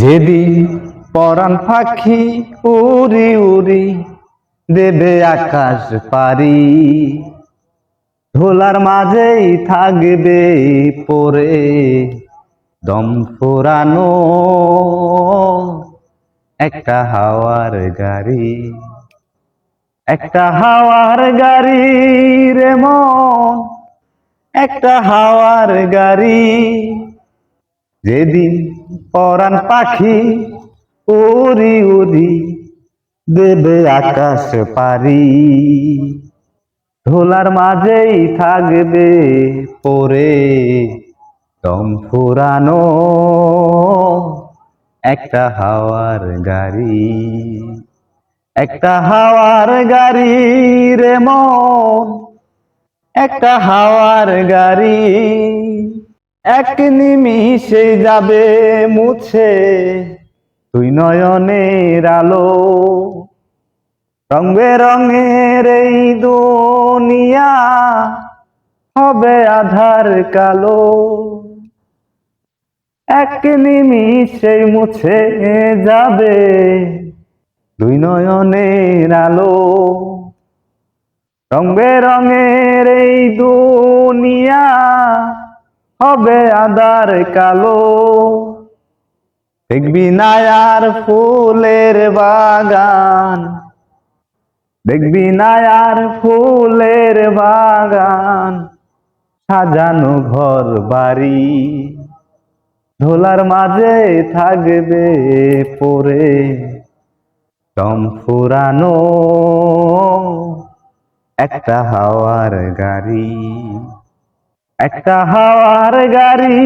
যেদিন পরাণ পাখি উড়ি উড়ি দেবে আকাশ পারি ধোলার মাঝেই থাকবে পরে দম ফুরানো একটা হাওয়ার গাড়ি। একটা হাওয়ার গাড়ি রে মন, একটা হাওয়ার গাড়ি। যেদিন পরাণ পাখি উড়ি উড়ি দেবে আকাশ পারি। ধোলার মাঝেই থাকবে পরে দম ফুরানো একটা হাওয়ার গাড়ি। একটা হাওয়ার গাড়ি রে মন, একটা হাওয়ার গাড়ি। এক নিমিষে যাবে মুছে তুই নয়নের আলো। রং বেরঙের এই দুনিয়া হবে আধার কালো। এক নিমিষে মুছে যাবে দুই নয়নের আলো। রং বেরঙের এই দুনিয়া হবে আদার কালো। দেখবি না আর ফুলের বাগান। দেখবি না আর ফুলের বাগান। সাজানো ঘর, বাড়ি। ধোলার মাঝে থাকবে পরে দম ফুরানো একটা হাওয়ার গাড়ি। একটা হাওয়ার গাড়ি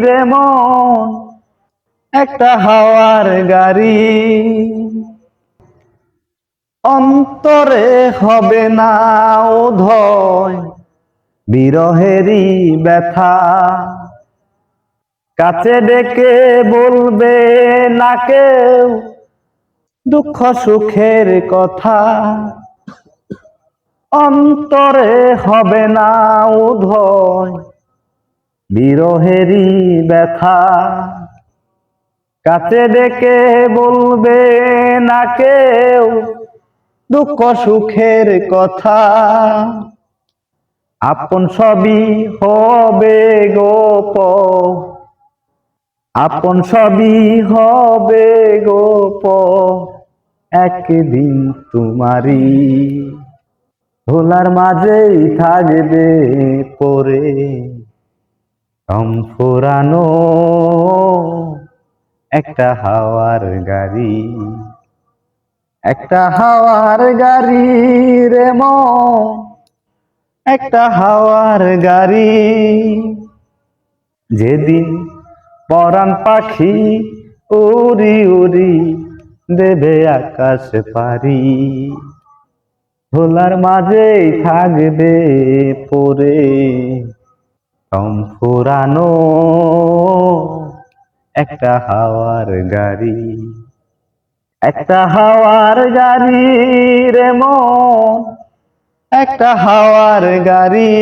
রে মন, একটা হাওয়ার গাড়ি। অন্তরে হবে না উধয় বিরহেরই ব্যথা। কাছে ডেকে বলবে না কেউ দুঃখ সুখের কথা। অন্তরে হবে না উধয় বিরহেরই ব্যথা। কাছে ডেকে বলবে না কেউ দুঃখ সুখের কথা। আপন সবই হবে গোপ। আপন সবই হবে গোপ। একদিন তোমারই ধোলার মাঝেই থাকবে পরে। কম ফুরানো একটা হাওয়ার গাড়ি। একটা হাওয়ার গাড়ি রে মন একটা হাওয়ার গাড়ি। যেদিন পরাণ পাখি উড়ি উড়ি দেবে আকাশ পারি ভোলার মাঝে থাকবে পরে কম ফুরানো একটা হাওয়ার গাড়ি। একটা হাওয়ার গাড়ি রে মন, একটা হাওয়ার গাড়ি।